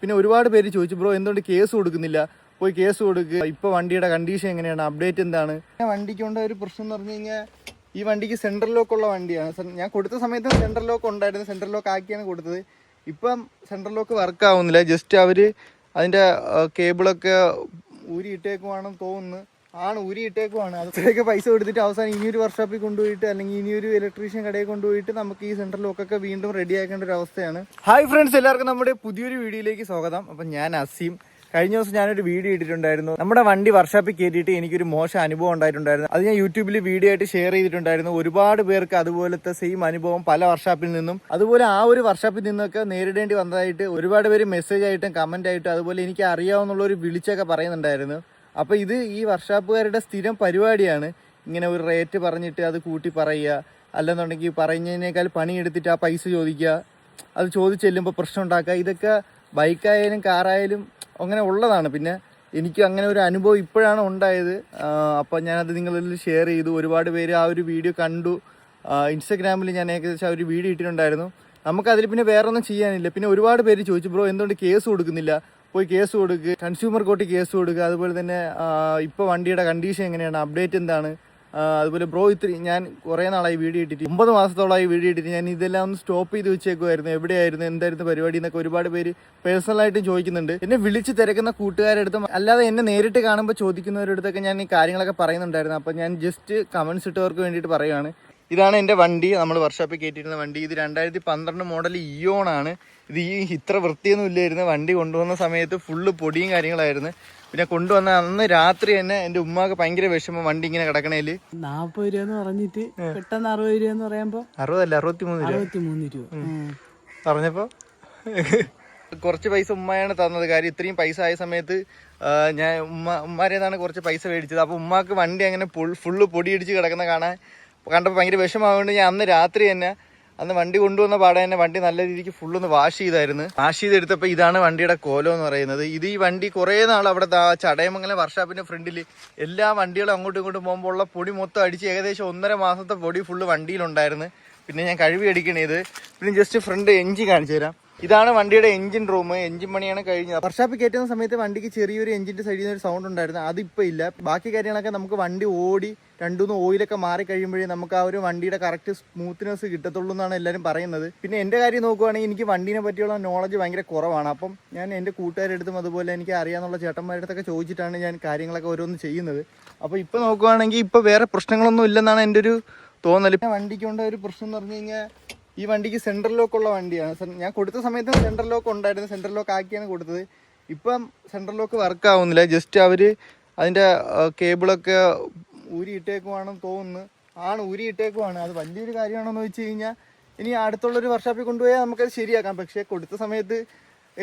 പിന്നെ ഒരുപാട് പേര് ചോദിച്ചു ബ്രോ എന്തുകൊണ്ട് കേസ് കൊടുക്കുന്നില്ല? പോയി കേസ് കൊടുക്കുക ഇപ്പൊ വണ്ടിയുടെ കണ്ടീഷൻ എങ്ങനെയാണ്? അപ്ഡേറ്റ് എന്താണ്? വണ്ടിക്ക് കൊണ്ട് ഒരു പ്രശ്നം എന്ന് പറഞ്ഞു കഴിഞ്ഞാൽ ഈ വണ്ടിക്ക് സെൻട്രൽ ലോക്ക് ഉള്ള വണ്ടിയാണ്. ഞാൻ കൊടുത്ത സമയത്ത് സെൻട്രൽ ലോക്ക് ഉണ്ടായിരുന്നു. സെൻട്രൽ ലോക്ക് ആക്കിയാണ് കൊടുത്തത്. ഇപ്പം സെൻട്രൽ ലോക്ക് വർക്ക് ആവുന്നില്ല. ജസ്റ്റ് അവർ അതിന്റെ കേബിളൊക്കെ ഊരി ഇട്ടേക്കുവാണെന്ന് തോന്നുന്നു. ആണ് ഊരി ഇട്ടേക്കുവാണ്. അത്രയൊക്കെ പൈസ കൊടുത്തിട്ട് അവസാനം ഇനിയൊരു വർക്ക്ഷോപ്പിൽ കൊണ്ടുപോയിട്ട് അല്ലെങ്കിൽ ഇനിയൊരു ഇലക്ട്രീഷ്യൻ കടയിൽ കൊണ്ടുപോയിട്ട് നമുക്ക് ഈ സെൻട്രൽ ലോക്കൊക്കെ വീണ്ടും റെഡി ആക്കേണ്ട ഒരു അവസ്ഥയാണ്. ഹായ് ഫ്രണ്ട്സ് എല്ലാവർക്കും നമ്മുടെ പുതിയൊരു വീഡിയോയിലേക്ക് സ്വാഗതം. അപ്പം ഞാൻ അസീം. കഴിഞ്ഞ ദിവസം ഞാനൊരു വീഡിയോ ഇട്ടിട്ടുണ്ടായിരുന്നു. നമ്മുടെ വണ്ടി വർക്ക്ഷോപ്പിൽ കയറ്റിയിട്ട് എനിക്കൊരു മോശം അനുഭവം ഉണ്ടായിട്ടുണ്ടായിരുന്നു. അത് ഞാൻ യൂട്യൂബിൽ വീഡിയോ ആയിട്ട് ഷെയർ ചെയ്തിട്ടുണ്ടായിരുന്നു. ഒരുപാട് പേർക്ക് അതുപോലത്തെ സെയിം അനുഭവം പല വർക്ക്ഷോപ്പിൽ നിന്നും. അതുപോലെ ആ ഒരു വർക്ക്ഷോപ്പിൽ നിന്നൊക്കെ നേരിടേണ്ടി വന്നതായിട്ട് ഒരുപാട് പേര് മെസ്സേജ് ആയിട്ടും കമന്റ് ആയിട്ടും അതുപോലെ എനിക്ക് അറിയാവുന്നുള്ള ഒരു വിളിച്ചൊക്കെ പറയുന്നുണ്ടായിരുന്നു. അപ്പൊ ഇത് ഈ വർഷാപ്പുകാരുടെ സ്ഥിരം പരിപാടിയാണ്. ഇങ്ങനെ ഒരു റേറ്റ് പറഞ്ഞിട്ട് അത് കൂട്ടി പറയുക. അല്ലെന്നുണ്ടെങ്കിൽ പറയുന്നതിനേക്കാൾ പണിയെടുത്തിട്ട് ആ പൈസ ചോദിക്കുക. അത് ചോദിച്ചെല്ലുമ്പോൾ പ്രശ്നം ഉണ്ടാക്കുക. ഇതൊക്കെ ബൈക്കായാലും കാറായാലും അങ്ങനെ ഉള്ളതാണ്. പിന്നെ എനിക്ക് അങ്ങനെ ഒരു അനുഭവം ഇപ്പോഴാണ് ഉണ്ടായത്. അപ്പം ഞാനത് നിങ്ങളിൽ ഷെയർ ചെയ്തു. ഒരുപാട് പേര് ആ ഒരു വീഡിയോ കണ്ടു. ഇൻസ്റ്റഗ്രാമിൽ ഞാൻ ഏകദേശം ആ ഒരു വീഡിയോ ഇട്ടിട്ടുണ്ടായിരുന്നു. നമുക്കതിൽ പിന്നെ വേറൊന്നും ചെയ്യാനില്ല. പിന്നെ ഒരുപാട് പേര് ചോദിച്ചു ബ്രോ എന്തുകൊണ്ട് കേസ് കൊടുക്കുന്നില്ല? പോയി കേസ് കൊടുക്കുക കൺസ്യൂമർ കോർട്ടിൽ കേസ് കൊടുക്കുക അതുപോലെ തന്നെ ഇപ്പോൾ വണ്ടിയുടെ കണ്ടീഷൻ എങ്ങനെയാണ് അപ്ഡേറ്റ് എന്താണ്? അതുപോലെ ബ്രോ ഇത്തിരി ഞാൻ കുറേ നാളായി വീഡിയോ ഇട്ടിട്ട് ഒമ്പത് മാസത്തോളമായി വീഡിയോ ഇട്ടിട്ട് ഞാൻ ഇതെല്ലാം ഒന്ന് സ്റ്റോപ്പ് ചെയ്ത് വെച്ചേക്കുമായിരുന്നു എവിടെയായിരുന്നു എന്തായിരുന്നു പരിപാടി എന്നൊക്കെ ഒരുപാട് പേര് പേഴ്സണലായിട്ടും ചോദിക്കുന്നുണ്ട്. എന്നെ വിളിച്ച് തിരക്കുന്ന കൂട്ടുകാരടുത്തും അല്ലാതെ എന്നെ നേരിട്ട് കാണുമ്പോൾ ചോദിക്കുന്നവരുടെ അടുത്തൊക്കെ ഞാൻ ഈ കാര്യങ്ങളൊക്കെ പറയുന്നുണ്ടായിരുന്നു. അപ്പോൾ ഞാൻ ജസ്റ്റ് കമൻസ് ഇട്ടവർക്ക് വേണ്ടിയിട്ട് പറയുകയാണ് ഇതാണ് എന്റെ വണ്ടി. നമ്മൾ വർഷോപ്പിൽ കയറ്റിയിരുന്ന വണ്ടി. ഇത് രണ്ടായിരത്തി പന്ത്രണ്ട് മോഡൽ ഇയോൺ ആണ്. ഇത് ഈ ഇത്ര വൃത്തിയൊന്നും ഇല്ലായിരുന്നു. വണ്ടി കൊണ്ടുവന്ന സമയത്ത് ഫുള്ള് പൊടിയും കാര്യങ്ങളായിരുന്നു. പിന്നെ കൊണ്ടുവന്ന അന്ന് രാത്രി തന്നെ എന്റെ ഉമ്മാക്ക് ഭയങ്കര വിഷമം വണ്ടി ഇങ്ങനെ കിടക്കണേൽ. നാപ്പത് രൂപ എന്ന് പറഞ്ഞിട്ട് പെട്ടെന്ന് അറുപത് രൂപ എന്ന് പറയുമ്പോ അറുപതല്ല അറുപത്തി മൂന്ന് രൂപ. പറഞ്ഞപ്പോ കുറച്ച് പൈസ ഉമ്മയാണ് തന്നത്. കാര്യം ഇത്രയും പൈസ ആയ സമയത്ത് ഞാൻ ഉമ്മ ഉമ്മാരേതാണ് കുറച്ച് പൈസ മേടിച്ചത്. അപ്പൊ ഉമ്മാക്ക് വണ്ടി അങ്ങനെ ഫുള്ള് പൊടിയിടിച്ച് കിടക്കുന്ന കാണാൻ കണ്ടപ്പോൾ ഭയങ്കര വിഷമാവുകൊണ്ട് ഞാൻ അന്ന് രാത്രി തന്നെ അന്ന് വണ്ടി കൊണ്ടുവന്ന പാടെ തന്നെ വണ്ടി നല്ല രീതിക്ക് ഫുള്ളൊന്ന് വാഷ് ചെയ്തായിരുന്നു. വാഷ് ചെയ്തെടുത്തപ്പോൾ ഇതാണ് വണ്ടിയുടെ കോലം എന്ന് പറയുന്നത്. ഇത് ഈ വണ്ടി കുറേ നാൾ അവിടെ ചടയമംഗലം വർഷാപ്പിന്റെ ഫ്രണ്ടിൽ എല്ലാ വണ്ടികളും അങ്ങോട്ടും ഇങ്ങോട്ടും പോകുമ്പോൾ പൊടി മൊത്തം അടിച്ച് ഏകദേശം ഒന്നര മാസത്തെ പൊടി ഫുള്ള് വണ്ടിയിലുണ്ടായിരുന്നു. പിന്നെ ഞാൻ കഴുകി അടിക്കണേ ഇത്. പിന്നെ ജസ്റ്റ് ഫ്രണ്ട് എഞ്ചിൻ കാണിച്ചു തരാം. ഇതാണ് വണ്ടിയുടെ എഞ്ചിൻ റൂം എഞ്ചിൻ പണിയാണ് കഴിഞ്ഞത്. വർഷാപ്പ് കയറ്റുന്ന സമയത്ത് വണ്ടിക്ക് ചെറിയൊരു എഞ്ചിന്റെ സൈഡിൽ നിന്ന് ഒരു സൗണ്ട് ഉണ്ടായിരുന്നു. അതിപ്പോൾ ഇല്ല. ബാക്കി കാര്യങ്ങളൊക്കെ നമുക്ക് വണ്ടി ഓടി രണ്ടുമൂന്ന് ഓയിലൊക്കെ മാറി കഴിയുമ്പോഴേ നമുക്ക് ആ ഒരു വണ്ടിയുടെ കറക്റ്റ് സ്മൂത്ത്നെസ് കിട്ടത്തുള്ളൂ എന്നാണ് എല്ലാവരും പറയുന്നത്. പിന്നെ എന്റെ കാര്യം നോക്കുവാണെങ്കിൽ എനിക്ക് വണ്ടീനെ പറ്റിയുള്ള നോളജ് ഭയങ്കര കുറവാണ്. അപ്പം ഞാൻ എന്റെ അടുത്തും അതുപോലെ എനിക്ക് അറിയാമെന്നുള്ള ചേട്ടന്മാരുടെ അടുത്തൊക്കെ ചോദിച്ചിട്ടാണ് ഞാൻ കാര്യങ്ങളൊക്കെ ഓരോന്ന് ചെയ്യുന്നത്. അപ്പോൾ ഇപ്പോൾ നോക്കുവാണെങ്കിൽ ഇപ്പോൾ വേറെ പ്രശ്നങ്ങളൊന്നും ഇല്ലെന്നാണ് എന്റെ ഒരു തോന്നൽ. വണ്ടിക്ക് കൊണ്ട് ഒരു പ്രശ്നം എന്ന് പറഞ്ഞു കഴിഞ്ഞാൽ ഈ വണ്ടിക്ക് സെൻട്രൽ ലോക്ക് ഉള്ള വണ്ടിയാണ്. ഞാൻ കൊടുത്ത സമയത്ത് സെൻട്രൽ ലോക്ക് ഉണ്ടായിരുന്നു. സെൻട്രൽ ലോക്ക് ആക്കിയാണ് കൊടുത്തത്. ഇപ്പം സെൻട്രൽ ലോക്ക് വർക്ക് ആവുന്നില്ല. ജസ്റ്റ് അവർ അതിന്റെ കേബിളൊക്കെ ഊരി ഇട്ടേക്കുവാണെന്ന് തോന്നുന്നു. ആണ് ഊരി ഇട്ടേക്കുവാണ് അത് വലിയൊരു കാര്യമാണെന്ന് വെച്ച് കഴിഞ്ഞാൽ ഇനി അടുത്തുള്ളൊരു വർഷാപ്പിൽ കൊണ്ടുപോയാൽ നമുക്കത് ശരിയാക്കാം. പക്ഷേ കൊടുത്ത സമയത്ത്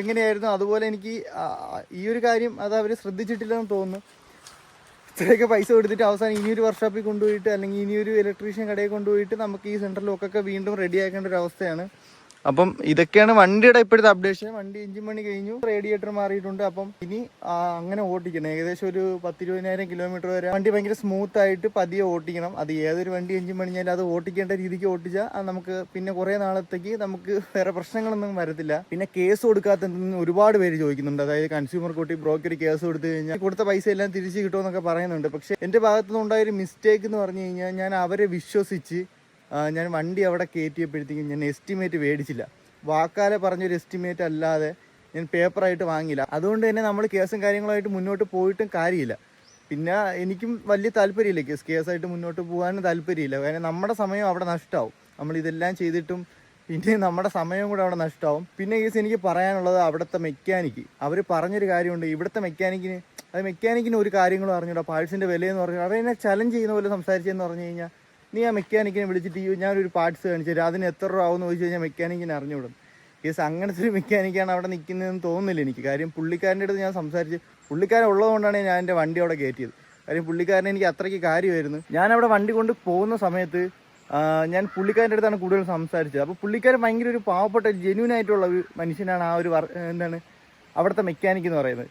എങ്ങനെയായിരുന്നു? അതുപോലെ എനിക്ക് ഈ ഒരു കാര്യം അത് അവർ ശ്രദ്ധിച്ചിട്ടില്ലെന്ന് തോന്നുന്നു. ഇത്രയൊക്കെ പൈസ കൊടുത്തിട്ട് അവസാനം ഇനിയൊരു വർക്ക്ഷോപ്പിൽ കൊണ്ടുപോയിട്ട് അല്ലെങ്കിൽ ഇനിയൊരു ഇലക്ട്രീഷ്യൻ കടയിൽ കൊണ്ടുപോയിട്ട് നമുക്ക് ഈ സെൻട്രൽ ലോക്കൊക്കെ വീണ്ടും റെഡി ആക്കേണ്ട ഒരു അവസ്ഥയാണ്. അപ്പം ഇതൊക്കെയാണ് വണ്ടിയുടെ ഇപ്പോഴത്തെ അപ്ഡേഷൻ വണ്ടി എഞ്ചിൻ പണി കഴിഞ്ഞു. റേഡിയേറ്റർ മാറിയിട്ടുണ്ട്. അപ്പം ഇനി അങ്ങനെ ഓടിക്കണം. ഏകദേശം ഒരു പത്തിരുപതിനായിരം കിലോമീറ്റർ വരെ. വണ്ടി ഭയങ്കര സ്മൂത്ത് ആയിട്ട് പതിയെ ഓടിക്കണം. അത് ഏതൊരു വണ്ടി എഞ്ചിൻ പണിഞ്ഞാലും അത് ഓടിക്കേണ്ട രീതിക്ക് ഓട്ടിച്ചാൽ അത് നമുക്ക് പിന്നെ കുറേ നാളത്തേക്ക് നമുക്ക് വേറെ പ്രശ്നങ്ങളൊന്നും വരത്തില്ല. പിന്നെ കേസ് കൊടുക്കാത്ത ഒരുപാട് പേര് ചോദിക്കുന്നുണ്ട്. അതായത് കൺസ്യൂമർ കോർട്ടിൽ ബ്രോക്കർ കേസ് കൊടുത്തു കഴിഞ്ഞാൽ കൊടുത്ത പൈസ എല്ലാം തിരിച്ചു കിട്ടുമെന്നൊക്കെ പറയുന്നുണ്ട്. പക്ഷെ എന്റെ ഭാഗത്തുനിന്നുണ്ടായ ഒരു മിസ്റ്റേക്ക് എന്ന് പറഞ്ഞു കഴിഞ്ഞാൽ ഞാൻ അവരെ വിശ്വസിച്ച് ഞാൻ വണ്ടി അവിടെ കയറ്റിയപ്പോഴത്തേക്കും ഞാൻ എസ്റ്റിമേറ്റ് മേടിച്ചില്ല. വാക്കാലെ പറഞ്ഞൊരു എസ്റ്റിമേറ്റ് അല്ലാതെ ഞാൻ പേപ്പറായിട്ട് വാങ്ങിയില്ല. അതുകൊണ്ട് തന്നെ നമ്മൾ കേസും കാര്യങ്ങളുമായിട്ട് മുന്നോട്ട് പോയിട്ടും കാര്യമില്ല. പിന്നെ എനിക്കും വലിയ താല്പര്യമില്ല കേസ് കേസായിട്ട് മുന്നോട്ട് പോകാനും താല്പര്യമില്ല. കാരണം നമ്മുടെ സമയം അവിടെ നഷ്ടമാവും നമ്മൾ ഇതെല്ലാം ചെയ്തിട്ടും പിന്നെ നമ്മുടെ സമയം കൂടെ അവിടെ നഷ്ടമാവും പിന്നെ കേസ് എനിക്ക് പറയാനുള്ളത് അവിടുത്തെ മെക്കാനിക്ക് അവർ പറഞ്ഞൊരു കാര്യമുണ്ട്. ഇവിടുത്തെ മെക്കാനിക്കിന് അത് മെക്കാനിക്കിന് ഒരു കാര്യങ്ങളും അറിഞ്ഞൂടാ. പാഴ്സിന്റെ വിലയെന്ന് പറഞ്ഞു അവരെന്നെ ചലഞ്ച് ചെയ്യുന്ന പോലെ സംസാരിച്ചതെന്ന് പറഞ്ഞു കഴിഞ്ഞാൽ നീ ആ മെക്കാനിക്കിനെ വിളിച്ചിട്ട് ഈ ഞാനൊരു പാർട്സ് കാണിച്ചു അതിന് എത്ര രൂപ ആവുമെന്ന് ചോദിച്ചു കഴിഞ്ഞാൽ മെക്കാനിക്കിനെ അറിഞ്ഞുവിടും കേസ് അങ്ങനത്തെ ഒരു മെക്കാനിക്കാണ് അവിടെ നിൽക്കുന്നതെന്ന് തോന്നുന്നില്ല എനിക്ക്. കാര്യം പുള്ളിക്കാരന്റെ അടുത്ത് ഞാൻ സംസാരിച്ച് പുള്ളിക്കാരൻ ഉള്ളതുകൊണ്ടാണ് ഞാൻ എന്റെ വണ്ടി അവിടെ കയറ്റിയത്. കാര്യം പുള്ളിക്കാരനെ എനിക്ക് അത്രയ്ക്ക് കാര്യമായിരുന്നു. ഞാൻ അവിടെ വണ്ടി കൊണ്ട് പോകുന്ന സമയത്ത് ഞാൻ പുള്ളിക്കാരന്റെ അടുത്താണ് കൂടുതൽ സംസാരിച്ചത്. അപ്പോൾ പുള്ളിക്കാരൻ ഭയങ്കര ഒരു പാവപ്പെട്ട ജെന്യൂൻ ആയിട്ടുള്ള ഒരു മനുഷ്യനാണ് ആ ഒരു എന്താണ് അവിടുത്തെ മെക്കാനിക്ക് എന്ന് പറയുന്നത്.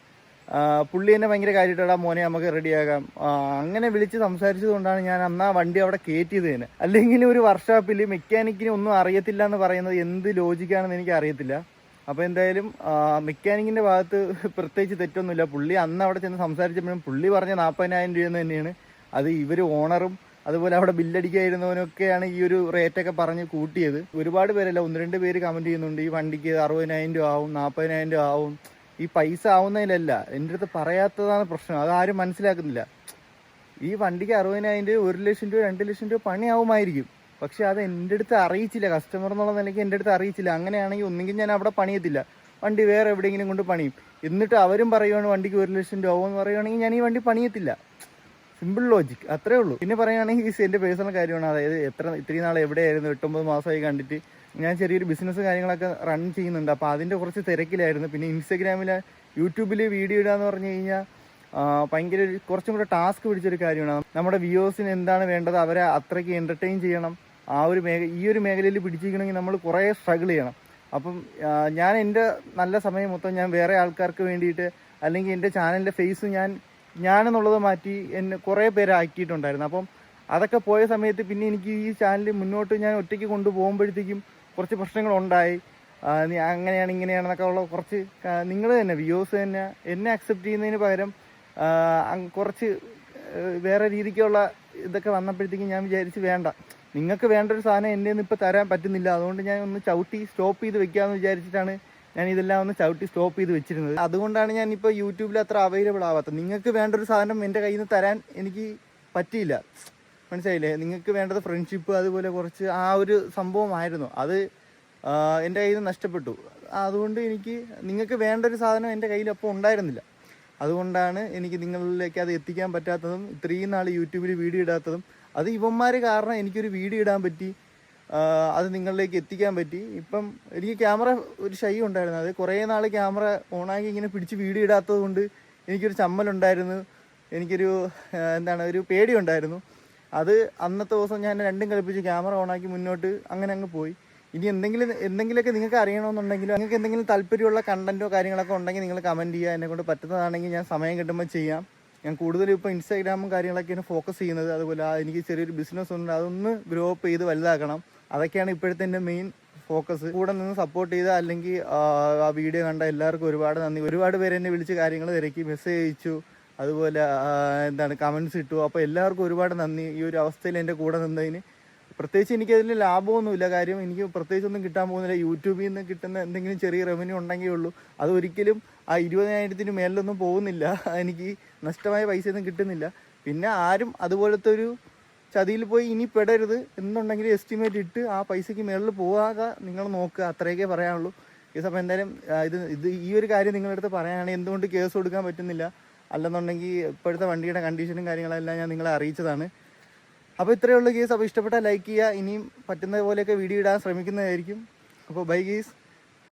പുള്ളി എന്നെ ഭയങ്കര കാര്യമായിട്ടാ മോനെ നമുക്ക് റെഡിയാക്കാം ആ, അങ്ങനെ വിളിച്ച് സംസാരിച്ചത് കൊണ്ടാണ് ഞാൻ അന്ന് വണ്ടി അവിടെ കയറ്റിയത് തന്നെ അല്ലെങ്കിൽ ഒരു വർക്ക്ഷോപ്പിൽ മെക്കാനിക്കിന് ഒന്നും അറിയത്തില്ല എന്ന് പറയുന്നത് എന്ത് ലോജിക്കാണെന്ന് എനിക്ക് അറിയത്തില്ല. അപ്പോൾ എന്തായാലും മെക്കാനിക്കിന്റെ ഭാഗത്ത് പ്രത്യേകിച്ച് തെറ്റൊന്നുമില്ല. പുള്ളി അന്ന് അവിടെ ചെന്ന് സംസാരിച്ചപ്പോഴും പുള്ളി പറഞ്ഞ നാൽപ്പതിനായിരം രൂപ തന്നെയാണ്. അത് ഇവർ ഓണറും അതുപോലെ അവിടെ ബില്ലടിക്കായിരുന്നവനൊക്കെയാണ് ഈ ഒരു റേറ്റൊക്കെ പറഞ്ഞ് കൂട്ടിയത്. ഒരുപാട് പേരല്ല ഒന്ന് രണ്ട് പേര് കമന്റ് ചെയ്യുന്നുണ്ട്. ഈ വണ്ടിക്ക് അറുപതിനായിരം രൂപ ആവും നാൽപ്പതിനായിരം രൂപ ആവും. ഈ പൈസ ആവുന്നതിലല്ല. എന്റെ അടുത്ത് പറയാത്തതാണ് പ്രശ്നം. അത് ആരും മനസ്സിലാക്കുന്നില്ല. ഈ വണ്ടിക്ക് അറുപതിനായിരം രൂപ ഒരു ലക്ഷം രൂപ രണ്ട് ലക്ഷം രൂപ പണിയാവുമായിരിക്കും. പക്ഷെ അത് എന്റെ അടുത്ത് അറിയിച്ചില്ല. കസ്റ്റമർ എന്നുള്ള നിലയ്ക്ക് എന്റെ അടുത്ത് അറിയിച്ചില്ല. അങ്ങനെയാണെങ്കിൽ ഒന്നെങ്കിൽ ഞാൻ അവിടെ പണിയത്തില്ല. വണ്ടി വേറെ എവിടെയെങ്കിലും കൊണ്ട് പണിയും. എന്നിട്ട് അവരും പറയുവാണ് വണ്ടിക്ക് ഒരു ലക്ഷം രൂപ ആവുമെന്ന് പറയുവാണെങ്കിൽ ഞാൻ ഈ വണ്ടി പണിയത്തില്ല. സിമ്പിൾ ലോജിക് അത്രേ ഉള്ളൂ. പിന്നെ പറയുകയാണെങ്കിൽ ഈ എന്റെ പേഴ്സണൽ കാര്യമാണ്. അതായത് എത്ര ഇത്രയും നാൾ എവിടെയായിരുന്നു? എട്ടൊമ്പത് മാസമായി കണ്ടിട്ട് ഞാൻ ചെറിയൊരു ബിസിനസ് കാര്യങ്ങളൊക്കെ റൺ ചെയ്യുന്നുണ്ട്. അപ്പോൾ അതിന്റെ കുറച്ച് തിരക്കിലായിരുന്നു. പിന്നെ ഇൻസ്റ്റഗ്രാമിൽ യൂട്യൂബിൽ വീഡിയോ ഇടാന്ന് പറഞ്ഞു കഴിഞ്ഞാൽ ഭയങ്കര ഒരു കുറച്ചും കൂടെ ടാസ്ക് പിടിച്ചൊരു കാര്യമാണ്. നമ്മുടെ വ്യൂവേഴ്സിന് എന്താണ് വേണ്ടത്? അവരെ അത്രയ്ക്ക് എന്റർടൈൻ ചെയ്യണം. ആ ഒരു മേഖല ഈ ഒരു മേഖലയിൽ പിടിച്ചിരിക്കണമെങ്കിൽ നമ്മൾ കുറേ സ്ട്രഗിൾ ചെയ്യണം. അപ്പം ഞാൻ എന്റെ നല്ല സമയം മൊത്തം ഞാൻ വേറെ ആൾക്കാർക്ക് വേണ്ടിയിട്ട് അല്ലെങ്കിൽ എന്റെ ചാനലിന്റെ ഫേസ് ഞാൻ ഞാനെന്നുള്ളത് മാറ്റി എന്നെ കുറേ പേര് ആക്കിയിട്ടുണ്ടായിരുന്നു. അപ്പം അതൊക്കെ പോയ സമയത്ത് പിന്നെ എനിക്ക് ഈ ചാനൽ മുന്നോട്ട് ഞാൻ ഒറ്റയ്ക്ക് കൊണ്ടുപോകുമ്പോഴത്തേക്കും കുറച്ച് പ്രശ്നങ്ങളുണ്ടായി. അങ്ങനെയാണ് ഇങ്ങനെയാണെന്നൊക്കെ ഉള്ള കുറച്ച് നിങ്ങൾ തന്നെ വ്യൂസ് തന്നെ എന്നെ അക്സെപ്റ്റ് ചെയ്യുന്നതിന് പകരം കുറച്ച് വേറെ രീതിക്കുള്ള ഇതൊക്കെ വന്നപ്പോഴത്തേക്കും ഞാൻ വിചാരിച്ച് വേണ്ട. നിങ്ങൾക്ക് വേണ്ട ഒരു സാധനം എന്റെ നിന്ന് ഇപ്പോൾ തരാൻ പറ്റുന്നില്ല. അതുകൊണ്ട് ഞാൻ ഒന്ന് ചവിട്ടി സ്റ്റോപ്പ് ചെയ്ത് വെക്കാമെന്ന് വിചാരിച്ചിട്ടാണ് ഞാൻ ഇതെല്ലാം ഒന്ന് ചവിട്ടി സ്റ്റോപ്പ് ചെയ്ത് വെച്ചിരുന്നത്. അതുകൊണ്ടാണ് ഞാൻ ഇപ്പോൾ യൂട്യൂബിൽ അത്ര അവൈലബിൾ ആവാത്തത്. നിങ്ങൾക്ക് വേണ്ട ഒരു സാധനം എന്റെ കയ്യിൽ നിന്ന് തരാൻ എനിക്ക് പറ്റിയില്ല. മനസ്സിലായില്ലേ? നിങ്ങൾക്ക് വേണ്ടത് ഫ്രണ്ട്ഷിപ്പ് അതുപോലെ കുറച്ച് ആ ഒരു സംഭവമായിരുന്നു. അത് എന്റെ കയ്യിൽ നിന്ന് നഷ്ടപ്പെട്ടു. അതുകൊണ്ട് എനിക്ക് നിങ്ങൾക്ക് വേണ്ട ഒരു സാധനം എന്റെ കയ്യിൽ അപ്പോൾ ഉണ്ടായിരുന്നില്ല. അതുകൊണ്ടാണ് എനിക്ക് നിങ്ങളിലേക്ക് അത് എത്തിക്കാൻ പറ്റാത്തതും ഇത്രയും നാൾ യൂട്യൂബിൽ വീഡിയോ ഇടാത്തതും. അത് ഇവന്മാർ കാരണം എനിക്കൊരു വീഡിയോ ഇടാൻ പറ്റി. അത് നിങ്ങളിലേക്ക് എത്തിക്കാൻ പറ്റി. ഇപ്പം എനിക്ക് ക്യാമറ ഒരു ഷൈ ഉണ്ടായിരുന്നു. അത് കുറേ നാൾ ക്യാമറ ഓണാക്കി ഇങ്ങനെ പിടിച്ച് വീഡിയോ ഇടാത്തത് കൊണ്ട് എനിക്കൊരു ചമ്മലുണ്ടായിരുന്നു. എനിക്കൊരു എന്താണ് ഒരു പേടിയുണ്ടായിരുന്നു. അത് അന്നത്തെ ദിവസം ഞാൻ രണ്ടും കളിപ്പിച്ച് ക്യാമറ ഓണാക്കി മുന്നോട്ട് അങ്ങനെ അങ്ങ് പോയി. ഇനി എന്തെങ്കിലും എന്തെങ്കിലുമൊക്കെ നിങ്ങൾക്ക് അറിയണമെന്നുണ്ടെങ്കിലോ നിങ്ങൾക്ക് എന്തെങ്കിലും താല്പര്യമുള്ള കണ്ടന്റോ കാര്യങ്ങളൊക്കെ ഉണ്ടെങ്കിൽ നിങ്ങൾ കമന്റ് ചെയ്യുക. എന്നെ കൊണ്ട് പറ്റുന്നതാണെങ്കിൽ ഞാൻ സമയം കിട്ടുമ്പോൾ ചെയ്യാം. ഞാൻ കൂടുതലും ഇപ്പോൾ ഇൻസ്റ്റാഗ്രാമും കാര്യങ്ങളൊക്കെയാണ് ഫോക്കസ് ചെയ്യുന്നത്. അതുപോലെ എനിക്ക് ചെറിയൊരു ബിസിനസ് ഉണ്ട്. അതൊന്ന് ഗ്രോ അപ്പ് ചെയ്ത് വലുതാക്കണം. അതൊക്കെയാണ് ഇപ്പോഴത്തെ എന്റെ മെയിൻ ഫോക്കസ് കൂടെ നിന്ന് സപ്പോർട്ട് ചെയ്ത അല്ലെങ്കിൽ ആ, വീഡിയോ കണ്ട എല്ലാവർക്കും ഒരുപാട് നന്ദി. ഒരുപാട് പേര് എന്നെ വിളിച്ച് കാര്യങ്ങൾ തിരക്കി മെസ്സേജ് അയച്ചു. അതുപോലെ എന്താണ് കമൻസ് ഇട്ടു. അപ്പോൾ എല്ലാവർക്കും ഒരുപാട് നന്ദി. ഈ ഒരു അവസ്ഥയിൽ എന്റെ കൂടെ നിന്നതിന്. പ്രത്യേകിച്ച് എനിക്ക് അതിൽ ലാഭമൊന്നുമില്ല. കാര്യം എനിക്ക് പ്രത്യേകിച്ച് ഒന്നും കിട്ടാൻ പോകുന്നില്ല. യൂട്യൂബിൽ നിന്ന് കിട്ടുന്ന എന്തെങ്കിലും ചെറിയ റവന്യൂ ഉണ്ടെങ്കിൽ ഉള്ളൂ. അത് ഒരിക്കലും ആ ഇരുപതിനായിരത്തിന് മേലൊന്നും പോകുന്നില്ല. എനിക്ക് നഷ്ടമായ പൈസ ഒന്നും കിട്ടുന്നില്ല. പിന്നെ ആരും അതുപോലത്തെ ഒരു ചതിയിൽ പോയി ഇനി പെടരുത് എന്നുണ്ടെങ്കിൽ എസ്റ്റിമേറ്റ് ഇട്ട് ആ പൈസയ്ക്ക് മേളിൽ പോകാതെ നിങ്ങൾ നോക്കുക. അത്രയൊക്കെ പറയാനുള്ളൂ. ഈ സമയം എന്തായാലും ഇത് ഇത് ഈ ഒരു കാര്യം നിങ്ങളുടെ അടുത്ത് പറയാനാണെങ്കിൽ എന്തുകൊണ്ട് കേസ് കൊടുക്കാൻ പറ്റുന്നില്ല? അല്ലെന്നുണ്ടെങ്കിൽ ഇപ്പോഴത്തെ വണ്ടിയുടെ കണ്ടീഷനും കാര്യങ്ങളെല്ലാം ഞാൻ നിങ്ങളെ അറിയിച്ചതാണ്. അപ്പോൾ ഇത്രയുള്ള കേസ് അപ്പോൾ ഇഷ്ടപ്പെട്ടാൽ ലൈക്ക് ചെയ്യുക. ഇനിയും പറ്റുന്ന പോലെയൊക്കെ വീഡിയോ ഇടാൻ ശ്രമിക്കുന്നതായിരിക്കും. അപ്പോൾ ബൈ കേസ്